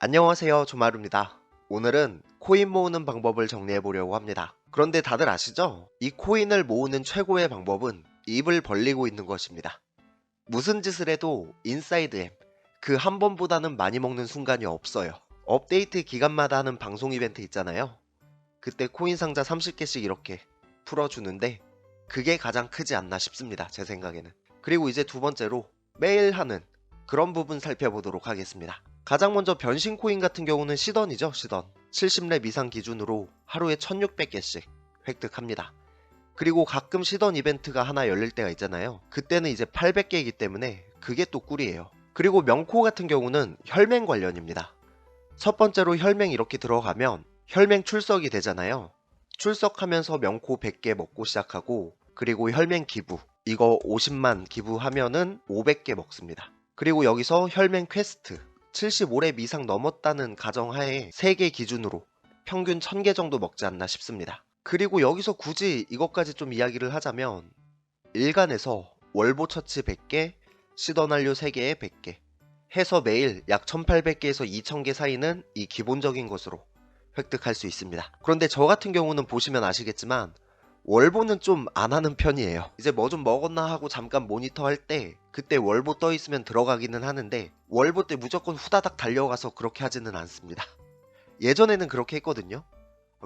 안녕하세요 조마루입니다. 오늘은 코인 모으는 방법을 정리해 보려고 합니다. 그런데 다들 아시죠? 이 코인을 모으는 최고의 방법은 입을 벌리고 있는 것입니다. 무슨 짓을 해도 인사이드 앱, 그 한 번보다는 많이 먹는 순간이 없어요. 업데이트 기간마다 하는 방송 이벤트 있잖아요. 그때 코인 상자 30개씩 이렇게 풀어주는데 그게 가장 크지 않나 싶습니다. 제 생각에는. 그리고 이제 두 번째로 매일 하는 그런 부분 살펴보도록 하겠습니다. 가장 먼저 변신 코인 같은 경우는 시던이죠, 시던. 70렙 이상 기준으로 하루에 1600개씩 획득합니다. 그리고 가끔 시던 이벤트가 하나 열릴 때가 있잖아요. 그때는 이제 800개이기 때문에 그게 또 꿀이에요. 그리고 명코 같은 경우는 혈맹 관련입니다. 첫 번째로 혈맹 이렇게 들어가면 혈맹 출석이 되잖아요. 출석하면서 명코 100개 먹고 시작하고 그리고 혈맹 기부 이거 50만 기부하면은 500개 먹습니다. 그리고 여기서 혈맹 퀘스트 75렙 이상 넘었다는 가정하에 3개 기준으로 평균 1000개 정도 먹지 않나 싶습니다. 그리고 여기서 굳이 이것까지 좀 이야기를 하자면 일간에서 월보 처치 100개, 시던 완료 3개에 100개 해서 매일 약 1800개에서 2000개 사이는 이 기본적인 것으로 획득할 수 있습니다. 그런데 저 같은 경우는 보시면 아시겠지만 월보는 좀 안 하는 편이에요. 이제 뭐 좀 먹었나 하고 잠깐 모니터 할 때 그때 월보 떠 있으면 들어가기는 하는데 월보 때 무조건 후다닥 달려가서 그렇게 하지는 않습니다. 예전에는 그렇게 했거든요.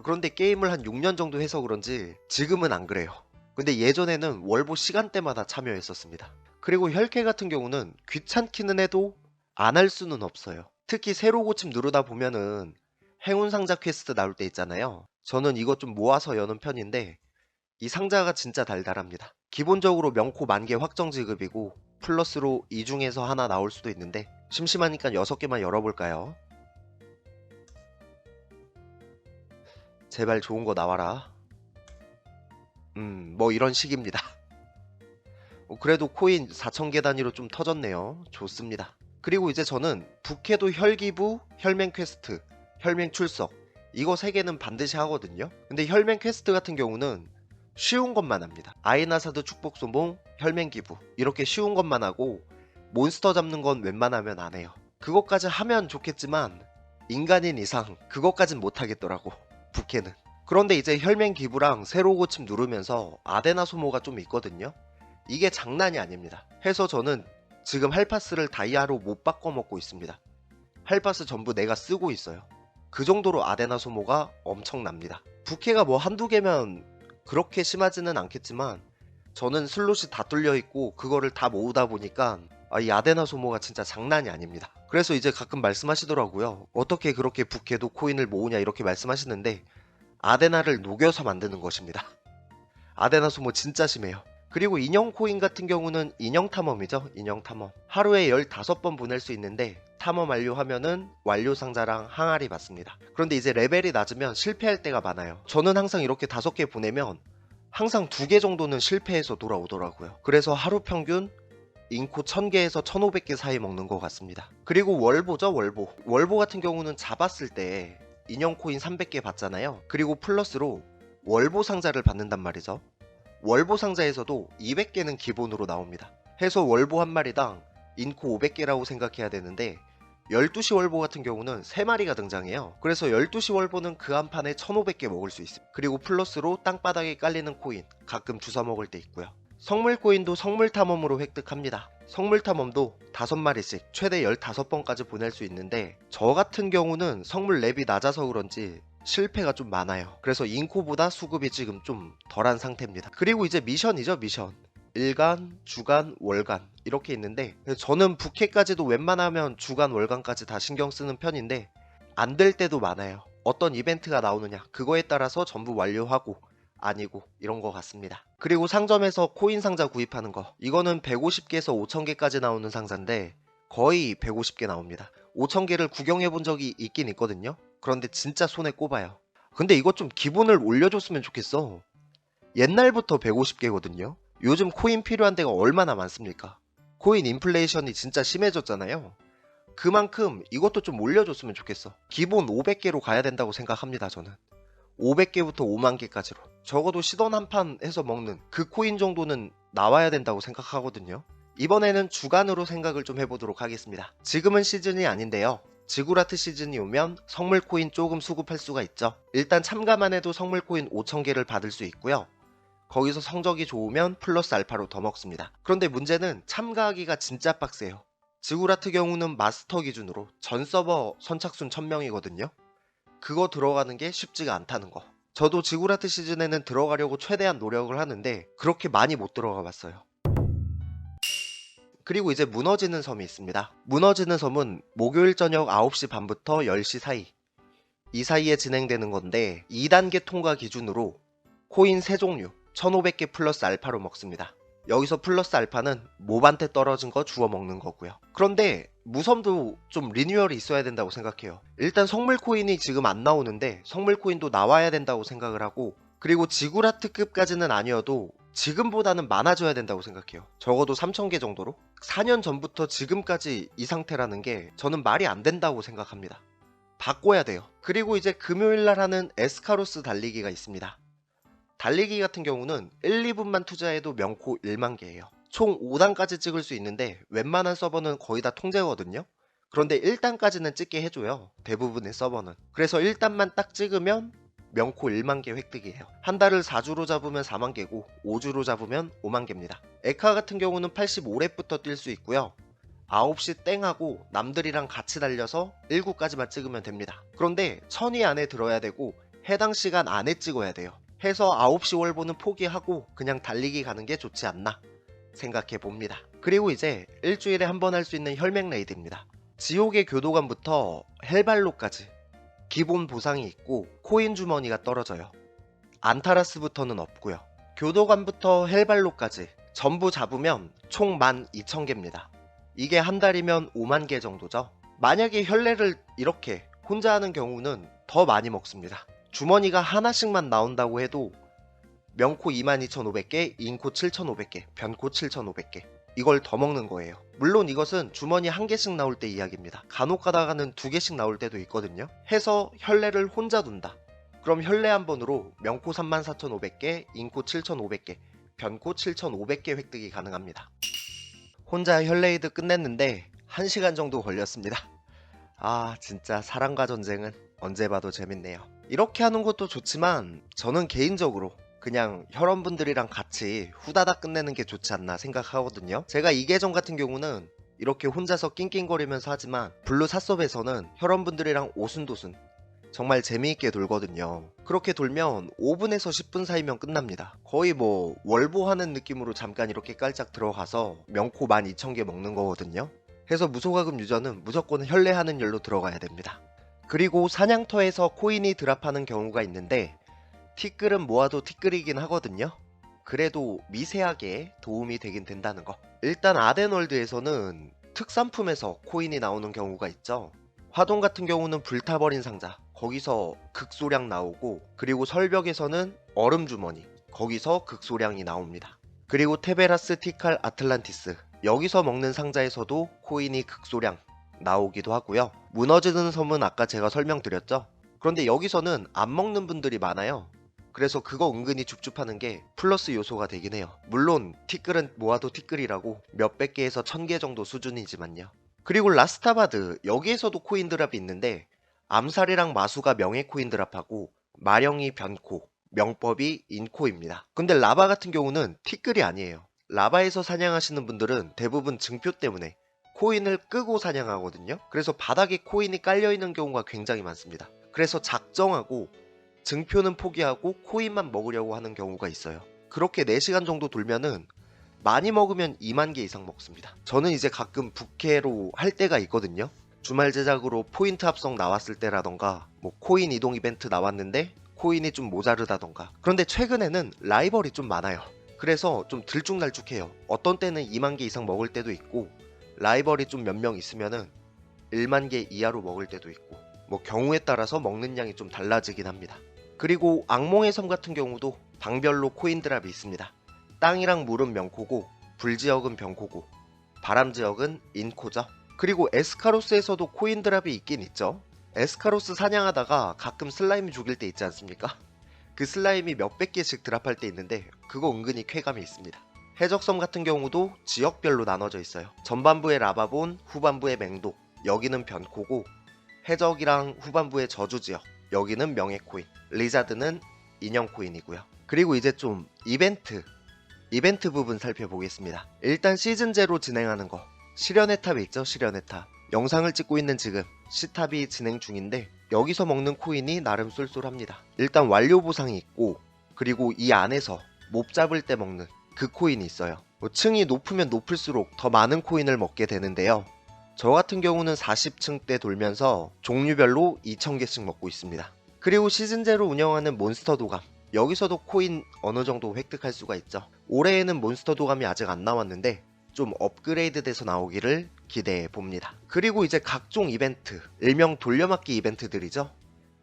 그런데 게임을 한 6년 정도 해서 그런지 지금은 안 그래요. 근데 예전에는 월보 시간대마다 참여했었습니다. 그리고 혈캐 같은 경우는 귀찮기는 해도 안 할 수는 없어요. 특히 새로 고침 누르다 보면은 행운 상자 퀘스트 나올 때 있잖아요. 저는 이거 좀 모아서 여는 편인데 이 상자가 진짜 달달합니다. 기본적으로 명코 만개 확정 지급이고 플러스로 이 중에서 하나 나올 수도 있는데 심심하니까 6개만 열어볼까요? 제발 좋은 거 나와라. 음, 뭐 이런 식입니다. 어, 그래도 코인 4,000개 단위로 좀 터졌네요. 좋습니다. 그리고 이제 저는 부캐도 혈기부, 혈맹 퀘스트, 혈맹 출석 이거 3개는 반드시 하거든요. 근데 혈맹 퀘스트 같은 경우는 쉬운 것만 합니다. 아이나사드 축복 소몽, 혈맹 기부 이렇게 쉬운 것만 하고 몬스터 잡는 건 웬만하면 안 해요. 그것까지 하면 좋겠지만 인간인 이상 그것까진 못하겠더라고 부캐는. 그런데 이제 혈맹 기부랑 새로 고침 누르면서 아데나 소모가 좀 있거든요. 이게 장난이 아닙니다. 해서 저는 지금 할파스를 다이아로 못 바꿔 먹고 있습니다. 할파스 전부 내가 쓰고 있어요. 그 정도로 아데나 소모가 엄청납니다. 부캐가 뭐 한두 개면 그렇게 심하지는 않겠지만 저는 슬롯이 다 뚫려 있고 그거를 다 모으다 보니까 아, 이 아데나 소모가 진짜 장난이 아닙니다. 그래서 이제 가끔 말씀하시더라고요. 어떻게 그렇게 부캐도 코인을 모으냐 이렇게 말씀하시는데 아데나를 녹여서 만드는 것입니다. 아데나 소모 진짜 심해요. 그리고 인형 코인 같은 경우는 인형 탐험이죠. 인형 탐험. 하루에 15번 보낼 수 있는데 탐험 완료하면은 완료 상자랑 항아리 받습니다. 그런데 이제 레벨이 낮으면 실패할 때가 많아요. 저는 항상 이렇게 5개 보내면 항상 2개 정도는 실패해서 돌아오더라고요. 그래서 하루 평균 인코 1000개에서 1500개 사이 먹는 것 같습니다. 그리고 월보죠, 월보. 월보 같은 경우는 잡았을 때 인형 코인 300개 받잖아요. 그리고 플러스로 월보 상자를 받는단 말이죠. 월보 상자에서도 200개는 기본으로 나옵니다. 해서 월보 한 마리당 인코 500개라고 생각해야 되는데 12시 월보 같은 경우는 3마리가 등장해요. 그래서 12시 월보는 그 한 판에 1500개 먹을 수 있습니다. 그리고 플러스로 땅바닥에 깔리는 코인 가끔 주워 먹을 때 있고요. 성물 코인도 성물 탐험으로 획득합니다. 성물 탐험도 5마리씩 최대 15번까지 보낼 수 있는데 저 같은 경우는 성물 랩이 낮아서 그런지 실패가 좀 많아요. 그래서 인코보다 수급이 지금 좀 덜한 상태입니다. 그리고 이제 미션이죠, 미션. 일간, 주간, 월간 이렇게 있는데 저는 부캐까지도 웬만하면 주간, 월간까지 다 신경 쓰는 편인데 안 될 때도 많아요. 어떤 이벤트가 나오느냐 그거에 따라서 전부 완료하고 아니고 이런 것 같습니다. 그리고 상점에서 코인 상자 구입하는 거 이거는 150개에서 5000개까지 나오는 상자인데 거의 150개 나옵니다. 5000개를 구경해 본 적이 있긴 있거든요. 그런데 진짜 손에 꼽아요. 근데 이것 좀 기본을 올려줬으면 좋겠어. 옛날부터 150개거든요. 요즘 코인 필요한 데가 얼마나 많습니까? 코인 인플레이션이 진짜 심해졌잖아요. 그만큼 이것도 좀 올려줬으면 좋겠어. 기본 500개로 가야 된다고 생각합니다, 저는. 500개부터 5만 개까지로. 적어도 시던 한 판 해서 먹는 그 코인 정도는 나와야 된다고 생각하거든요. 이번에는 주간으로 생각을 좀 해보도록 하겠습니다. 지금은 시즌이 아닌데요. 지구라트 시즌이 오면 성물 코인 조금 수급할 수가 있죠. 일단 참가만 해도 성물 코인 5,000개를 받을 수 있고요. 거기서 성적이 좋으면 플러스 알파로 더 먹습니다. 그런데 문제는 참가하기가 진짜 빡세요. 지구라트 경우는 마스터 기준으로 전 서버 선착순 1000명이거든요. 그거 들어가는 게 쉽지가 않다는 거. 저도 지구라트 시즌에는 들어가려고 최대한 노력을 하는데 그렇게 많이 못 들어가 봤어요. 그리고 이제 무너지는 섬이 있습니다. 무너지는 섬은 목요일 저녁 9시 반부터 10시 사이. 이 사이에 진행되는 건데 2단계 통과 기준으로 코인 3종류 1500개 플러스 알파로 먹습니다. 여기서 플러스 알파는 몹한테 떨어진 거 주워 먹는 거고요. 그런데 무섬도 좀 리뉴얼이 있어야 된다고 생각해요. 일단 성물 코인이 지금 안 나오는데 성물 코인도 나와야 된다고 생각을 하고 그리고 지구라트급까지는 아니어도 지금보다는 많아져야 된다고 생각해요. 적어도 3,000개 정도로. 4년 전부터 지금까지 이 상태라는 게 저는 말이 안 된다고 생각합니다. 바꿔야 돼요. 그리고 이제 금요일날 하는 에스카로스 달리기가 있습니다. 달리기 같은 경우는 1, 2분만 투자해도 명코 1만 개예요. 총 5단까지 찍을 수 있는데 웬만한 서버는 거의 다 통제거든요. 그런데 1단까지는 찍게 해줘요. 대부분의 서버는. 그래서 1단만 딱 찍으면 명코 1만 개 획득이에요. 한 달을 4주로 잡으면 4만 개고 5주로 잡으면 5만 개입니다. 에카 같은 경우는 85렙부터 뛸 수 있고요. 9시 땡하고 남들이랑 같이 달려서 1구까지만 찍으면 됩니다. 그런데 천위 안에 들어야 되고 해당 시간 안에 찍어야 돼요. 해서 9시 월보는 포기하고 그냥 달리기 가는 게 좋지 않나 생각해 봅니다. 그리고 이제 일주일에 한 번 할 수 있는 혈맹 레이드입니다. 지옥의 교도관부터 헬발로까지 기본 보상이 있고 코인 주머니가 떨어져요. 안타라스부터는 없고요. 교도관부터 헬발로까지 전부 잡으면 총 12,000개입니다. 이게 한 달이면 5만 개 정도죠. 만약에 혈례를 이렇게 혼자 하는 경우는 더 많이 먹습니다. 주머니가 하나씩만 나온다고 해도 명코 22,500개, 인코 7,500개, 변코 7,500개. 이걸 더 먹는 거예요. 물론 이것은 주머니 한 개씩 나올 때 이야기입니다. 간혹 가다가는 두 개씩 나올 때도 있거든요. 해서 혈례를 혼자 둔다. 그럼 혈례 한 번으로 명코 34,500개, 인코 7,500개, 변코 7,500개 획득이 가능합니다. 혼자 혈레이드 끝냈는데 1시간 정도 걸렸습니다. 아, 진짜 사랑과 전쟁은 언제 봐도 재밌네요. 이렇게 하는 것도 좋지만 저는 개인적으로 그냥 혈원분들이랑 같이 후다닥 끝내는 게 좋지 않나 생각하거든요. 제가 이 계정 같은 경우는 이렇게 혼자서 낑낑거리면서 하지만 블루 사섭에서는 혈원분들이랑 오순도순 정말 재미있게 돌거든요. 그렇게 돌면 5분에서 10분 사이면 끝납니다. 거의 뭐 월보하는 느낌으로 잠깐 이렇게 깔짝 들어가서 명코 12,000개 먹는 거거든요. 해서 무소가금 유저는 무조건 혈례하는 열로 들어가야 됩니다. 그리고 사냥터에서 코인이 드랍하는 경우가 있는데 티끌은 모아도 티끌이긴 하거든요. 그래도 미세하게 도움이 되긴 된다는 거. 일단 아덴월드에서는 특산품에서 코인이 나오는 경우가 있죠. 화동 같은 경우는 불타버린 상자 거기서 극소량 나오고 그리고 설벽에서는 얼음 주머니 거기서 극소량이 나옵니다. 그리고 테베라스 티칼 아틀란티스 여기서 먹는 상자에서도 코인이 극소량 나오기도 하고요. 무너지는 섬은 아까 제가 설명드렸죠. 그런데 여기서는 안 먹는 분들이 많아요. 그래서 그거 은근히 줍줍하는 게 플러스 요소가 되긴 해요. 물론 티끌은 모아도 티끌이라고 몇백 개에서 천 개 정도 수준이지만요. 그리고 라스타바드 여기에서도 코인 드랍이 있는데 암살이랑 마수가 명예 코인 드랍하고 마령이 변코 명법이 인코입니다. 근데 라바 같은 경우는 티끌이 아니에요. 라바에서 사냥하시는 분들은 대부분 증표 때문에 코인을 끄고 사냥하거든요. 그래서 바닥에 코인이 깔려있는 경우가 굉장히 많습니다. 그래서 작정하고 증표는 포기하고 코인만 먹으려고 하는 경우가 있어요. 그렇게 4시간 정도 돌면은 많이 먹으면 2만 개 이상 먹습니다. 저는 이제 가끔 부캐로 할 때가 있거든요. 주말 제작으로 포인트 합성 나왔을 때라던가 뭐 코인 이동 이벤트 나왔는데 코인이 좀 모자르다던가 그런데 최근에는 라이벌이 좀 많아요. 그래서 좀 들쭉날쭉해요. 어떤 때는 2만 개 이상 먹을 때도 있고 라이벌이 좀 몇 명 있으면은 1만 개 이하로 먹을 때도 있고 뭐 경우에 따라서 먹는 양이 좀 달라지긴 합니다. 그리고 악몽의 섬 같은 경우도 방별로 코인 드랍이 있습니다. 땅이랑 물은 명코고 불 지역은 병코고 바람 지역은 인코죠. 그리고 에스카로스에서도 코인 드랍이 있긴 있죠. 에스카로스 사냥하다가 가끔 슬라임이 죽일 때 있지 않습니까? 그 슬라임이 몇백 개씩 드랍할 때 있는데 그거 은근히 쾌감이 있습니다. 해적섬 같은 경우도 지역별로 나눠져 있어요. 전반부의 라바본, 후반부의 맹독, 여기는 변코고 해적이랑 후반부의 저주지역 여기는 명예 코인 리자드는 인형 코인이고요. 그리고 이제 좀 이벤트 이벤트 부분 살펴보겠습니다. 일단 시즌 제로 진행하는 거. 실현의 탑에 있죠 실현의 탑. 영상을 찍고 있는 지금 시탑이 진행 중인데 여기서 먹는 코인이 나름 쏠쏠합니다. 일단 완료 보상이 있고 그리고 이 안에서 몹 잡을 때 먹는 그 코인이 있어요. 뭐 층이 높으면 높을수록 더 많은 코인을 먹게 되는데요 저 같은 경우는 40층 때 돌면서 종류별로 2,000개씩 먹고 있습니다. 그리고 시즌제로 운영하는 몬스터 도감. 여기서도 코인 어느 정도 획득할 수가 있죠. 올해에는 몬스터 도감이 아직 안 나왔는데 좀 업그레이드 돼서 나오기를 기대해 봅니다. 그리고 이제 각종 이벤트, 일명 돌려막기 이벤트들이죠.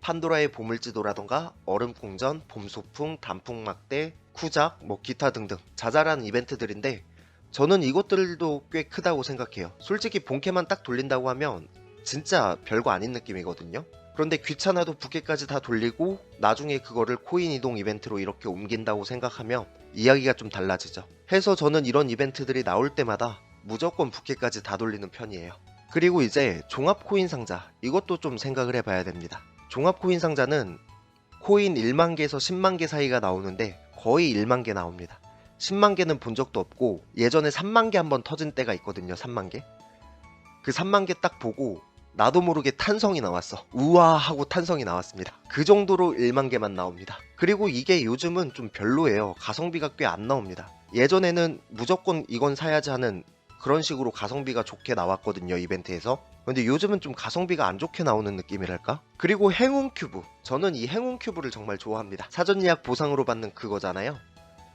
판도라의 보물지도라던가 얼음궁전, 봄소풍, 단풍막대, 쿠작, 뭐 기타 등등 자잘한 이벤트들인데 저는 이것들도 꽤 크다고 생각해요. 솔직히 본캐만 딱 돌린다고 하면 진짜 별거 아닌 느낌이거든요. 그런데 귀찮아도 부캐까지 다 돌리고 나중에 그거를 코인 이동 이벤트로 이렇게 옮긴다고 생각하면 이야기가 좀 달라지죠. 해서 저는 이런 이벤트들이 나올 때마다 무조건 부캐까지 다 돌리는 편이에요. 그리고 이제 종합 코인 상자 이것도 좀 생각을 해봐야 됩니다. 종합 코인 상자는 코인 1만 개에서 10만 개 사이가 나오는데 거의 1만 개 나옵니다. 10만 개는 본 적도 없고 예전에 3만 개 한 번 터진 때가 있거든요. 3만 개. 그 3만 개 딱 보고 나도 모르게 탄성이 나왔어. 우와 하고 탄성이 나왔습니다. 그 정도로 1만 개만 나옵니다. 그리고 이게 요즘은 좀 별로예요. 가성비가 꽤 안 나옵니다. 예전에는 무조건 이건 사야지 하는 그런 식으로 가성비가 좋게 나왔거든요. 이벤트에서. 근데 요즘은 좀 가성비가 안 좋게 나오는 느낌이랄까? 그리고 행운 큐브. 저는 이 행운 큐브를 정말 좋아합니다. 사전 예약 보상으로 받는 그거잖아요.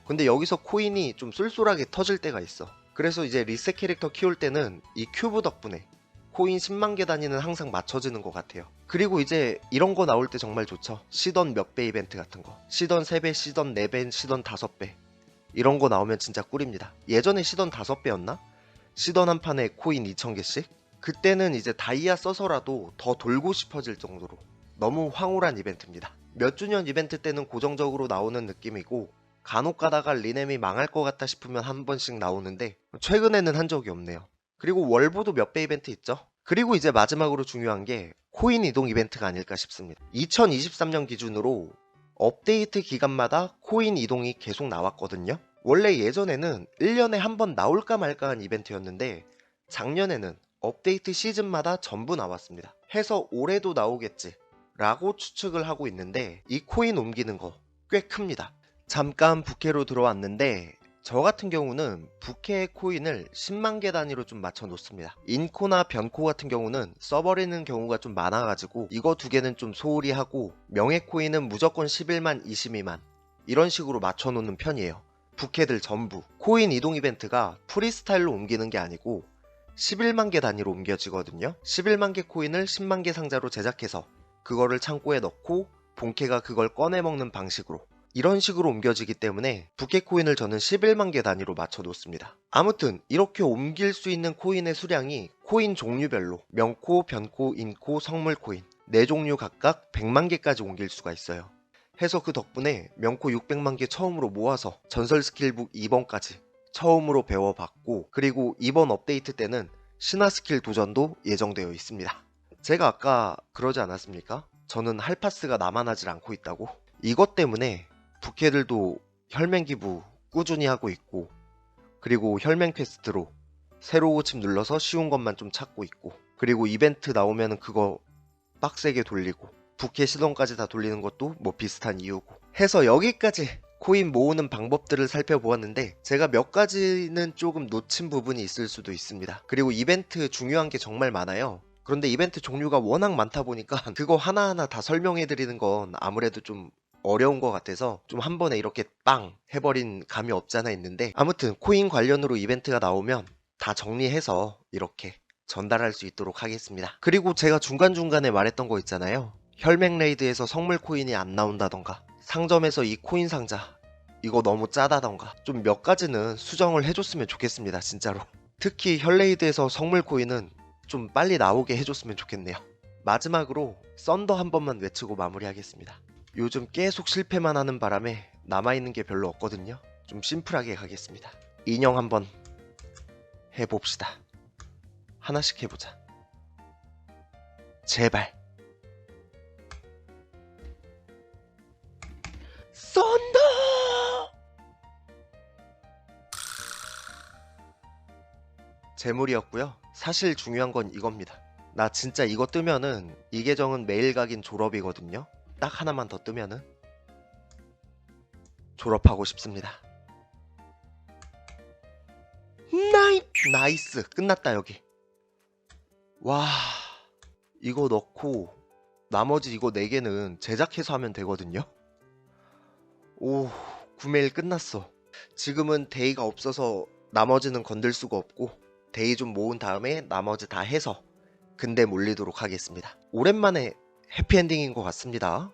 근데 여기서 코인이 좀 쏠쏠하게 터질 때가 있어. 그래서 이제 리셋 캐릭터 키울 때는 이 큐브 덕분에 코인 10만 개 단위는 항상 맞춰지는 것 같아요. 그리고 이제 이런 거 나올 때 정말 좋죠. 시던 몇 배 이벤트 같은 거. 시던 3배, 시던 4배, 시던 5배. 이런 거 나오면 진짜 꿀입니다. 예전에 시던 5배였나? 시던 한 판에 코인 2,000개씩? 그때는 이제 다이아 써서라도 더 돌고 싶어질 정도로 너무 황홀한 이벤트입니다. 몇 주년 이벤트 때는 고정적으로 나오는 느낌이고 간혹 가다가 리넴이 망할 것 같다 싶으면 한 번씩 나오는데 최근에는 한 적이 없네요. 그리고 월보도 몇 배 이벤트 있죠? 그리고 이제 마지막으로 중요한 게 코인 이동 이벤트가 아닐까 싶습니다. 2023년 기준으로 업데이트 기간마다 코인 이동이 계속 나왔거든요. 원래 예전에는 1년에 한 번 나올까 말까 한 이벤트였는데 작년에는 업데이트 시즌마다 전부 나왔습니다. 해서 올해도 나오겠지 라고 추측을 하고 있는데 이 코인 옮기는 거 꽤 큽니다. 잠깐 부캐로 들어왔는데 저 같은 경우는 부캐 코인을 10만 개 단위로 좀 맞춰 놓습니다. 인코나 변코 같은 경우는 써버리는 경우가 좀 많아가지고 이거 두 개는 좀 소홀히 하고 명예 코인은 무조건 11만, 22만 이런 식으로 맞춰 놓는 편이에요. 부캐들 전부 코인 이동 이벤트가 프리스타일로 옮기는 게 아니고 11만 개 단위로 옮겨지거든요. 11만 개 코인을 10만 개 상자로 제작해서 그거를 창고에 넣고 본캐가 그걸 꺼내 먹는 방식으로 이런 식으로 옮겨지기 때문에 부캐 코인을 저는 11만 개 단위로 맞춰 놓습니다. 아무튼 이렇게 옮길 수 있는 코인의 수량이 코인 종류별로 명코, 변코, 인코, 성물 코인 4종류 각각 100만 개까지 옮길 수가 있어요. 해서 그 덕분에 명코 600만 개 처음으로 모아서 전설 스킬북 2번까지 처음으로 배워봤고 그리고 이번 업데이트 때는 신화 스킬 도전도 예정되어 있습니다. 제가 아까 그러지 않았습니까? 저는 할파스가 남아나질 않고 있다고? 이것 때문에 부캐들도 혈맹 기부 꾸준히 하고 있고 그리고 혈맹 퀘스트로 새로 고침 눌러서 쉬운 것만 좀 찾고 있고 그리고 이벤트 나오면 그거 빡세게 돌리고 부캐 시동까지 다 돌리는 것도 뭐 비슷한 이유고 해서 여기까지 코인 모으는 방법들을 살펴보았는데 제가 몇 가지는 조금 놓친 부분이 있을 수도 있습니다. 그리고 이벤트 중요한 게 정말 많아요. 그런데 이벤트 종류가 워낙 많다 보니까 그거 하나하나 다 설명해 드리는 건 아무래도 좀 어려운 것 같아서 좀 한 번에 이렇게 빵 해버린 감이 없지 않아 있는데 아무튼 코인 관련으로 이벤트가 나오면 다 정리해서 이렇게 전달할 수 있도록 하겠습니다. 그리고 제가 중간중간에 말했던 거 있잖아요. 혈맹 레이드에서 성물 코인이 안 나온다던가 상점에서 이 코인 상자 이거 너무 짜다던가 좀 몇 가지는 수정을 해줬으면 좋겠습니다. 진짜로. 특히 혈레이드에서 성물 코인은 좀 빨리 나오게 해줬으면 좋겠네요. 마지막으로 썬더 한 번만 외치고 마무리하겠습니다. 요즘 계속 실패만 하는 바람에 남아있는 게 별로 없거든요. 좀 심플하게 가겠습니다. 인형 한번 해봅시다. 하나씩 해보자. 제발. 쏜다! 재물이었고요. 사실 중요한 건 이겁니다. 나 진짜 이거 뜨면은 이 계정은 매일 각인 졸업이거든요. 딱 하나만 더 뜨면은 졸업하고 싶습니다. 나이 나이스 끝났다 여기. 와 이거 넣고 나머지 이거 4개는 제작해서 하면 되거든요. 오 구매일 끝났어. 지금은 데이가 없어서 나머지는 건들 수가 없고 데이 좀 모은 다음에 나머지 다 해서 근대 몰리도록 하겠습니다. 오랜만에 해피엔딩인 것 같습니다.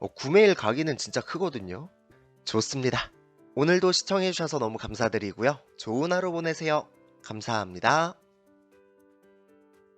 어, 구매일 가기는 진짜 크거든요. 좋습니다. 오늘도 시청해주셔서 너무 감사드리고요. 좋은 하루 보내세요. 감사합니다.